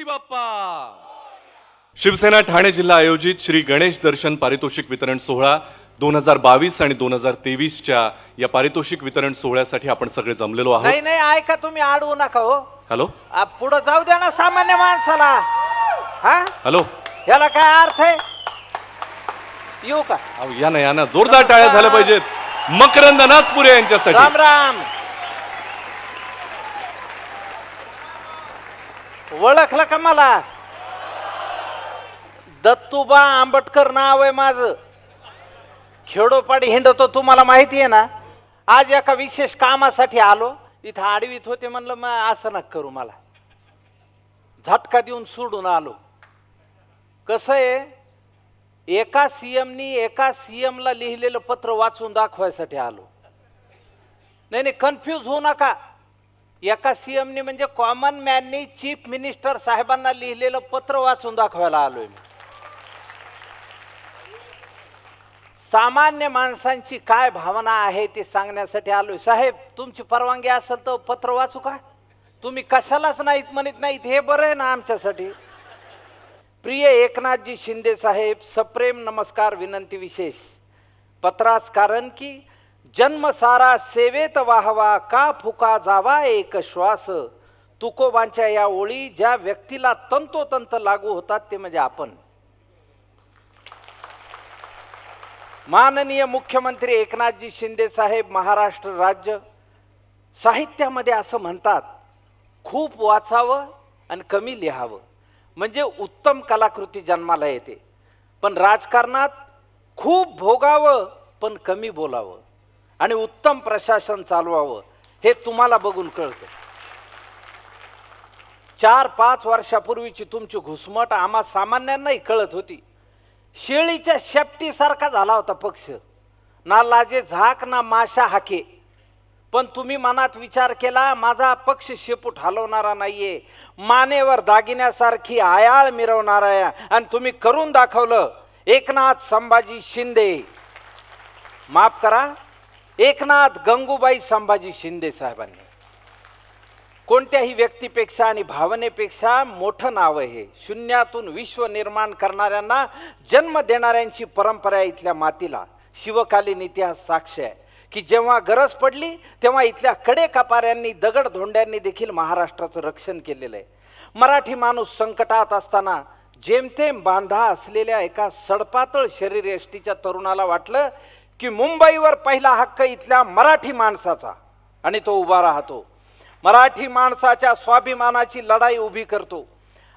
गणपती बाप्पा? शिवसेना ठाणे जिल्हा आयोजित श्री गणेश दर्शन पारितोषिक वितरण सोहळा दोन हजार बावीस आणि दोन हजार तेवीसच्या या पारितोषिक वितरण सोहळ्यासाठी आपण सगळे जमलेलो आहोत. नाही नाही ऐका तुम्ही अडवू नका हो. हॅलो? आ, पुढं जाऊ द्या ना सामान्य माणसाला. हा? हॅलो? याला काय अर्थ आहे? येऊ का? अहो, या ना या ना. जोरदार टाळ्या झाल्या पाहिजेत. मकरंद नासपुरे यांच्यासाठी. राम राम. ओळखलं का मला? दत्तूबा आंबटकर नाव आहे माझं. खेडोपाडी हिंडतो तुम्हाला माहिती आहे ना? आज एका विशेष कामासाठी आलो. इथं आडवीत होते म्हणलं मग असं नका करू मला. झटका देऊन सोडून आलो. कसं आहे? एका सीएमनी एका सीएमला लिहिलेलं पत्र वाचून दाखवायसाठी आलो. नाही नाही कन्फ्यूज होऊ नका. एका सीएमनी म्हणजे कॉमन मॅननी चीफ मिनिस्टर साहेबांना लिहिलेलं पत्र वाचून दाखवायला आलोय मी. सामान्य माणसांची काय भावना आहे ते सांगण्यासाठी आलोय. साहेब तुमची परवानगी असेल तर पत्र वाचू का? तुम्ही कशालाच नाहीत म्हणत नाहीत हे बरं आहे ना आमच्यासाठी. प्रिय एकनाथजी शिंदे साहेब सप्रेम नमस्कार विनंती विशेष. पत्रास कारण की जन्म सारा सेवेत वाहवा का फुका जावा एक श्वास. तुकोबांच्या या ओळी ज्या व्यक्तीला तंतोतंत लागू होतात ते म्हणजे आपण. माननीय मुख्यमंत्री एकनाथजी शिंदे साहेब महाराष्ट्र राज्य साहित्यामध्ये असं म्हणतात खूप वाचावं आणि कमी लिहावं. म्हणजे उत्तम कलाकृती जन्माला येते. पण राजकारणात खूप भोगावं पण कमी बोलावं. आणि उत्तम प्रशासन चालवावं हे तुम्हाला बघून कळतं. चार पाच वर्षापूर्वीची तुमची घुसमट आम्हा सामान्यांनाही कळत होती. शेळीच्या शेपटीसारखा झाला होता पक्ष. ना लाजे झाक ना माशा हाके. पण तुम्ही मनात विचार केला माझा पक्ष शेपूट हलवणारा नाहीये. मानेवर दागिन्यासारखी आयाळ मिरवणारा आहे आणि तुम्ही करून दाखवलं एकनाथ संभाजी शिंदे. माफ करा. एकनाथ गंगूबाई संभाजी शिंदे साहेबांनी. कोणत्याही व्यक्तीपेक्षा आणि भावनेपेक्षा मोठं नाव हे शून्यातून विश्व निर्माण करणाऱ्यांना जन्म देणाऱ्यांची परंपरा इथल्या मातीला. शिवकालीन इतिहास साक्ष आहे. की जेव्हा गरज पडली तेव्हा इथल्या कडे कपाऱ्यांनी दगड धोंड्यांनी देखील महाराष्ट्राचं रक्षण केलेलं आहे. मराठी माणूस संकटात असताना जेमतेम बांधा असलेल्या एका सडपातळ शरीर एष्टीच्या तरुणाला वाटलं की मुंबईवर पहिला हक्क इथल्या मराठी माणसाचा. आणि तो उभा राहतो. मराठी माणसाच्या स्वाभिमानाची लढाई उभी करतो.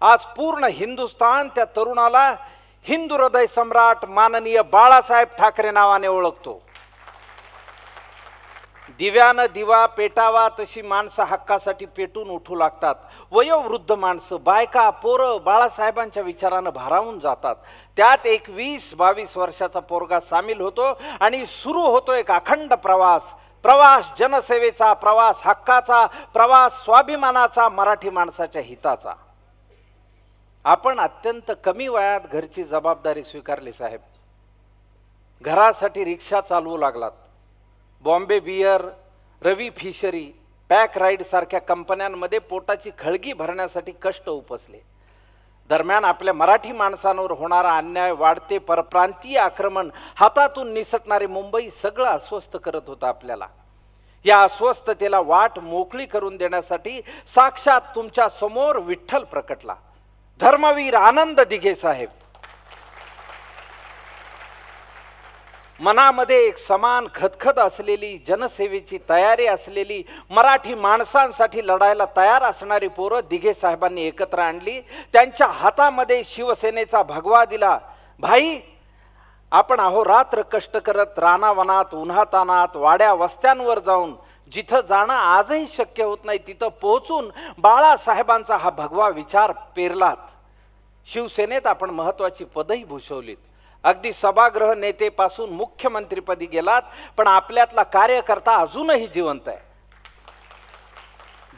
आज पूर्ण हिंदुस्थान त्या तरुणाला हिंदू हृदय सम्राट माननीय बाळासाहेब ठाकरे नावाने ओळखतो. दिव्यानं दिवा पेटावा तशी माणसं हक्कासाठी पेटून उठू लागतात. वयोवृद्ध माणसं बायका पोरं बाळासाहेबांच्या विचारानं भारावून जातात. त्यात एक वीस बावीस वर्षाचा पोरगा सामील होतो आणि सुरू होतो एक अखंड प्रवास. प्रवास जनसेवेचा प्रवास हक्काचा प्रवास स्वाभिमानाचा मराठी माणसाच्या हिताचा. आपण अत्यंत कमी वयात घरची जबाबदारी स्वीकारली साहेब. घरासाठी रिक्षा चालवू लागलात. Bombay beer Ravi fishery pack राईडसारख्या कंपन्यांमध्ये पोटाची खळगी भरण्यासाठी कष्ट उपसले. दरम्यान आपल्या मराठी माणसांवर होणारा अन्याय वाढते परप्रांतीय आक्रमण हातातून निसटणारे मुंबई सगळं अस्वस्थ करत होतं आपल्याला. या अस्वस्थतेला वाट मोकळी करून देण्यासाठी साक्षात तुमच्यासमोर विठ्ठल प्रकटला. धर्मवीर आनंद दिघे साहेब. मनामध्ये एक समान खदखद असलेली जनसेवेची तयारी असलेली मराठी माणसांसाठी लढायला तयार असणारी पोरं दिघे साहेबांनी एकत्र आणली. त्यांच्या हातामध्ये शिवसेनेचा भगवा दिला. भाई आपण अहोरात्र कष्ट करत रानावनात उन्हातानात वाड्या वस्त्यांवर जाऊन जिथं जाणं आजही शक्य होत नाही तिथं पोहोचून बाळासाहेबांचा हा भगवा विचार पेरलात. शिवसेनेत आपण महत्त्वाची पदही भूषवलीत. अगदी सभागृह नेतेपासून मुख्यमंत्रीपदी गेलात पण आपल्यातला कार्यकर्ता अजूनही जिवंत आहे.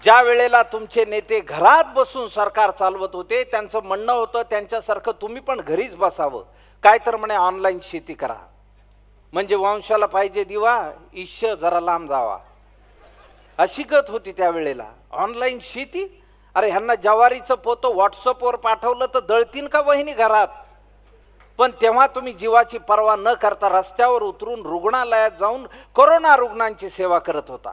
ज्या वेळेला तुमचे नेते घरात बसून सरकार चालवत होते त्यांचं म्हणणं होतं त्यांच्यासारखं तुम्ही पण घरीच बसावं. काय तर म्हणे ऑनलाईन शेती करा. म्हणजे वंशाला पाहिजे दिवा ईश्य जरा लांब जावा. अशी गत होती त्यावेळेला ऑनलाईन शेती? अरे ह्यांना जवारीचं पोतं व्हॉट्सअपवर पाठवलं तर दळतीन का वहिनी घरात? पण तेव्हा तुम्ही जीवाची पर्वा न करता रस्त्यावर उतरून रुग्णालयात जाऊन कोरोना रुग्णांची सेवा करत होता.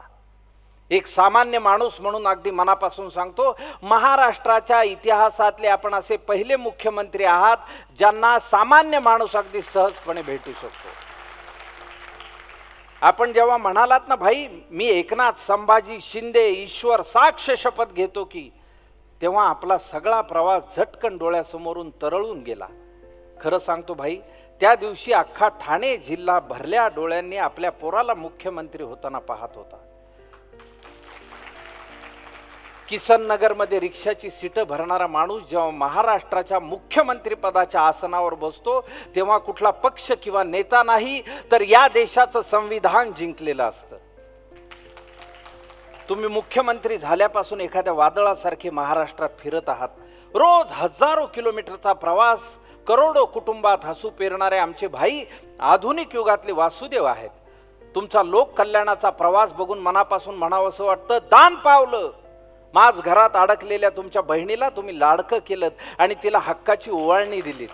एक सामान्य माणूस म्हणून अगदी मनापासून सांगतो महाराष्ट्राच्या इतिहासातले आपण असे पहिले मुख्यमंत्री आहात ज्यांना सामान्य माणूस अगदी सहजपणे भेटू शकतो. आपण जेव्हा म्हणालात ना भाई मी एकनाथ संभाजी शिंदे ईश्वर साक्ष शपथ घेतो की तेव्हा आपला सगळा प्रवास झटकन डोळ्यासमोरून तरळून गेला. खरं सांगतो भाई त्या दिवशी अख्खा ठाणे जिल्हा भरल्या डोळ्यांनी आपल्या पोराला मुख्यमंत्री होताना पाहत होता. किसन नगरमध्ये रिक्षाची सीटं भरणारा माणूस जेव्हा महाराष्ट्राच्या मुख्यमंत्रीपदाच्या आसनावर बसतो तेव्हा कुठला पक्ष किंवा नेता नाही तर या देशाचं संविधान जिंकलेलं असतं. तुम्ही मुख्यमंत्री झाल्यापासून एखाद्या वादळासारखे महाराष्ट्रात फिरत आहात. रोज हजारो किलोमीटरचा प्रवास करोडो कुटुंबात हसू पेरणारे आमचे भाई आधुनिक युगातले वासुदेव आहेत. तुमचा लोक कल्याणाचा प्रवास बघून मनापासून म्हणावं असं वाटतं दान पावलं. माझ घरात अडकलेल्या तुमच्या बहिणीला तुम्ही लाडकं केलं आणि तिला हक्काची ओवाळणी दिलीत.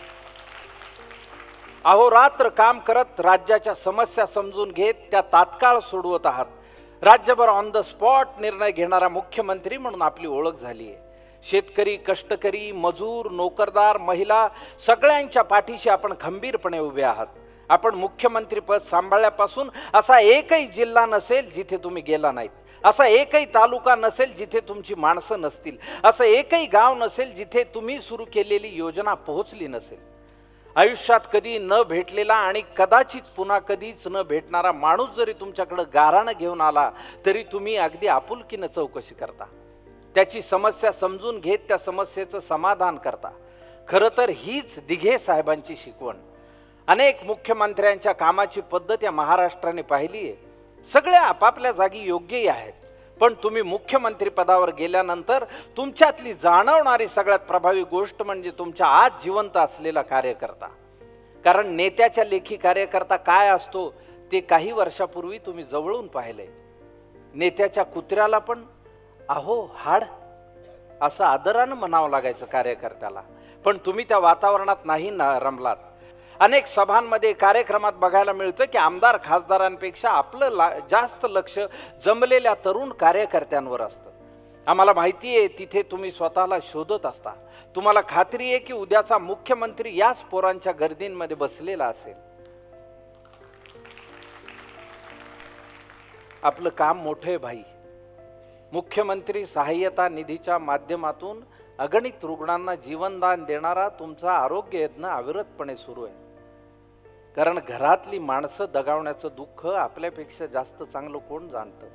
अहोरात्र काम करत राज्याच्या समस्या समजून घेत त्या तात्काळ सोडवत आहात. राज्यभर ऑन द स्पॉट निर्णय घेणारा मुख्यमंत्री म्हणून आपली ओळख झाली आहे शेतकरी कष्टकरी मजूर नोकरदार महिला सगळ्यांच्या पाठीशी आपण खंबीरपणे उभे आहात. आपण मुख्यमंत्रीपद सांभाळल्यापासून असा एकही जिल्हा नसेल जिथे तुम्ही गेला नाहीत. असा एकही तालुका नसेल जिथे तुमची माणसं नसतील. असं एकही गाव नसेल जिथे तुम्ही सुरू केलेली योजना पोहोचली नसेल. आयुष्यात कधी न भेटलेला आणि कदाचित पुन्हा कधीच न भेटणारा माणूस जरी तुमच्याकडं गाराणं घेऊन आला तरी तुम्ही अगदी आपुलकीनं चौकशी करता. त्याची समस्या समजून घेत त्या समस्येचं समाधान करता. खरं तर हीच दिघे साहेबांची शिकवण. अनेक मुख्यमंत्र्यांच्या कामाची पद्धत या महाराष्ट्राने पाहिली आहे. सगळ्या आपापल्या जागी योग्यही आहेत. पण तुम्ही मुख्यमंत्री पदावर गेल्यानंतर तुमच्यातली जाणवणारी सगळ्यात प्रभावी गोष्ट म्हणजे तुमच्या आज जिवंत असलेला कार्यकर्ता. कारण नेत्याच्या लेखी कार्यकर्ता काय असतो ते काही वर्षापूर्वी तुम्ही जवळून पाहिले. नेत्याच्या कुत्र्याला पण अहो हाड. असं आदरानं म्हणावं लागायचं कार्यकर्त्याला. पण तुम्ही त्या वातावरणात नाही ना रमलात. अनेक सभांमध्ये कार्यक्रमात बघायला मिळतं की आमदार खासदारांपेक्षा आपलं ला जास्त लक्ष जमलेल्या तरुण कार्यकर्त्यांवर असतं. आम्हाला माहिती आहे तिथे तुम्ही स्वतःला शोधत असता. तुम्हाला खात्री आहे की उद्याचा मुख्यमंत्री याच पोरांच्या गर्दींमध्ये बसलेला असेल. आपलं काम मोठं आहे भाई. मुख्यमंत्री सहाय्यता निधीच्या माध्यमातून अगणित रुग्णांना जीवनदान देणारा तुमचा आरोग्य यज्ञ अविरतपणे सुरू आहे. कारण घरातली माणसं दगावण्याचं दुःख आपल्यापेक्षा जास्त चांगलं कोण जाणतं?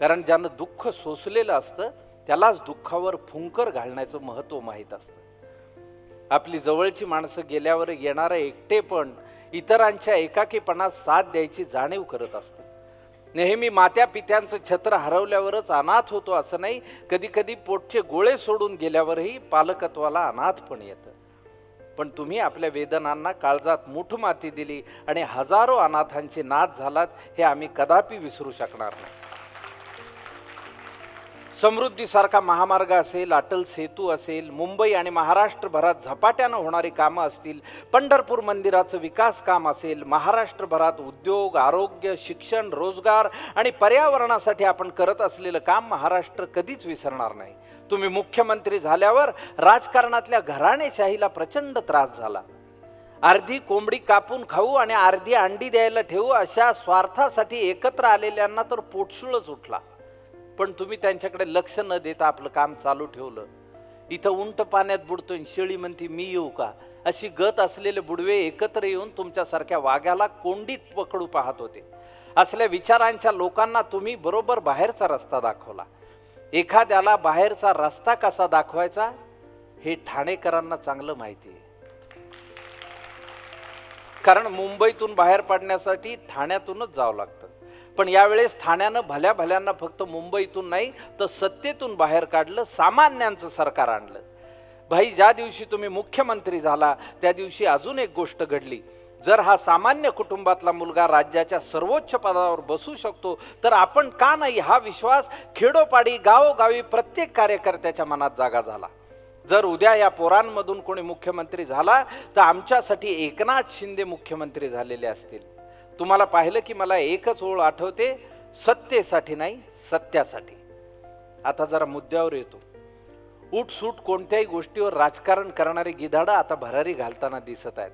कारण ज्यानं दुःख सोसलेलं असतं त्यालाच दुःखावर फुंकर घालण्याचं महत्त्व माहीत असतं. आपली जवळची माणसं गेल्यावर येणारं एकटेपण इतरांच्या एकाकीपणात साथ द्यायची जाणीव करत असतं. नेहमी मात्या पित्यांचं छत्र हरवल्यावरच अनाथ होतो असं नाही. कधी कधी पोटचे गोळे सोडून गेल्यावरही पालकत्वाला अनाथ पण येतं. पण तुम्ही आपल्या वेदनांना काळजात मूठ माती दिली आणि हजारो अनाथांचे नाद झालात हे आम्ही कदापि विसरू शकणार नाही. समृद्धीसारखा महामार्ग असेल अटल सेतू असेल मुंबई आणि महाराष्ट्रभरात झपाट्यानं होणारी कामं असतील पंढरपूर मंदिराचं विकास काम असेल महाराष्ट्रभरात उद्योग आरोग्य शिक्षण रोजगार आणि पर्यावरणासाठी आपण करत असलेलं काम महाराष्ट्र कधीच विसरणार नाही. तुम्ही मुख्यमंत्री झाल्यावर राजकारणातल्या घराणेशाहीला प्रचंड त्रास झाला. अर्धी कोंबडी कापून खाऊ आणि अर्धी अंडी द्यायला ठेवू अशा स्वार्थासाठी एकत्र आलेल्यांना तर पोटशुळच उठला. पण तुम्ही त्यांच्याकडे लक्ष न देता आपलं काम चालू ठेवलं. इथं उंट पाण्यात बुडतोय आणि शेळी म्हणते मी येऊ का? अशी गत असलेले बुडवे एकत्र येऊन तुमच्यासारख्या वाघ्याला कोंडीत पकडू पाहत होते. असल्या विचारांच्या लोकांना तुम्ही बरोबर बाहेरचा रस्ता दाखवला. एखाद्याला बाहेरचा रस्ता कसा दाखवायचा हे ठाणेकरांना चांगलं माहिती आहे. कारण मुंबईतून बाहेर पडण्यासाठी ठाण्यातूनच जावं लागतं. पण यावेळेस ठाण्यानं भल्या भल्यांना फक्त मुंबईतून नाही तर सत्तेतून बाहेर काढलं सामान्यांचं सरकार आणलं. भाई ज्या दिवशी तुम्ही मुख्यमंत्री झाला त्या दिवशी अजून एक गोष्ट घडली. जर हा सामान्य कुटुंबातला मुलगा राज्याच्या सर्वोच्च पदावर बसू शकतो तर आपण का नाही हा विश्वास खेडोपाडी गावोगावी प्रत्येक कार्यकर्त्याच्या मनात जागा झाला. जर उद्या या पोरांमधून कोणी मुख्यमंत्री झाला तर आमच्यासाठी एकनाथ शिंदे मुख्यमंत्री झालेले असतील. तुम्हाला पाहिलं की मला एकच ओळ आठवते सत्तेसाठी नाही सत्यासाठी. आता जरा मुद्द्यावर येतो. उठसूट कोणत्याही गोष्टीवर राजकारण करणारे गिधाडं आता भरारी घालताना दिसत आहेत.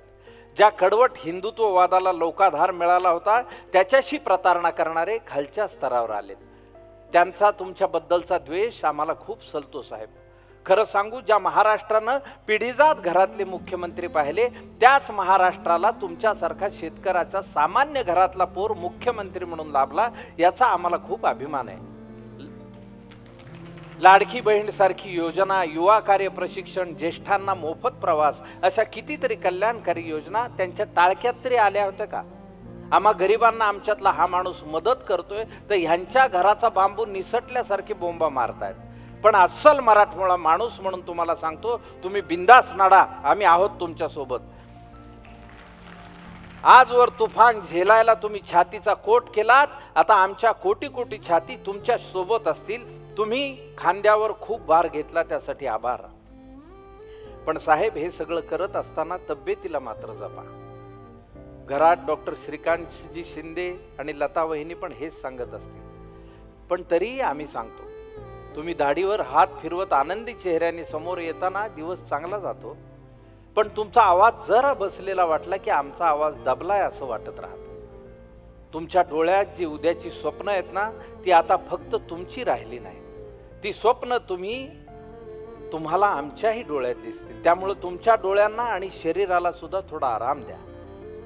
ज्या कडवट हिंदुत्ववादाला लोकाधार मिळाला होता त्याच्याशी प्रतारणा करणारे खालच्या स्तरावर आलेत. त्यांचा तुमच्याबद्दलचा द्वेष आम्हाला खूप सलतो साहेब. खरं सांगू ज्या महाराष्ट्रानं पिढीजात घरातले मुख्यमंत्री पाहिले त्याच महाराष्ट्राला तुमच्यासारखा शेतकऱ्याचा सामान्य घरातला पोर मुख्यमंत्री म्हणून लाभला याचा आम्हाला खूप अभिमान आहे. लाडकी बहीण सारखी योजना युवा कार्य प्रशिक्षण ज्येष्ठांना मोफत प्रवास अशा कितीतरी कल्याणकारी योजना त्यांच्या टाळक्यात तरी आल्या होत्या का? आम्हा गरिबांना आमच्यातला हा माणूस मदत करतोय तर ह्यांच्या घराचा बांबू निसटल्यासारखे बोंबा मारतायत. पण अस्सल मराठमोळा माणूस म्हणून तुम्हाला सांगतो तुम्ही बिंदास नाडा आम्ही आहोत तुमच्यासोबत आजवर तुफान झेलायला तुम्ही छातीचा कोट केलात आता आमच्या कोटी कोटी छाती तुमच्यासोबत असतील. तुम्ही खांद्यावर खूप भार घेतला त्यासाठी आभार. पण साहेब हे सगळं करत असताना तब्येतीला मात्र जपा. घरात डॉक्टर श्रीकांतजी शिंदे आणि लता वहिनी पण हेच सांगत असतील. पण तरीही आम्ही सांगतो तुम्ही दाढीवर हात फिरवत आनंदी चेहऱ्याने समोर येताना दिवस चांगला जातो. पण तुमचा आवाज जरा बसलेला वाटला की आमचा आवाज दबलाय असं वाटत राहतं. तुमच्या डोळ्यात जी उद्याची स्वप्न आहेत ना ती आता फक्त तुमची राहिली नाही ती स्वप्न तुम्ही तुम्हाला आमच्याही डोळ्यात दिसतील. त्यामुळं तुमच्या डोळ्यांना आणि शरीराला सुद्धा थोडा आराम द्या.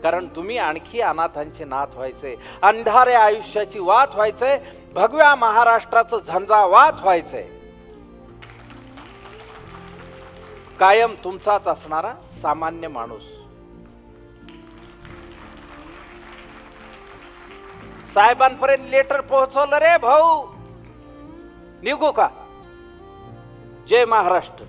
कारण तुम्ही आणखी अनाथांचे नाथ व्हायचे अंधाऱ्या आयुष्याची वात व्हायचंय भगव्या महाराष्ट्राचं झंझावात व्हायचंय कायम तुमचाच असणारा सामान्य माणूस. साहेबांपर्यंत लेटर पोहोचवलं रे भाऊ. निघू का? जय महाराष्ट्र.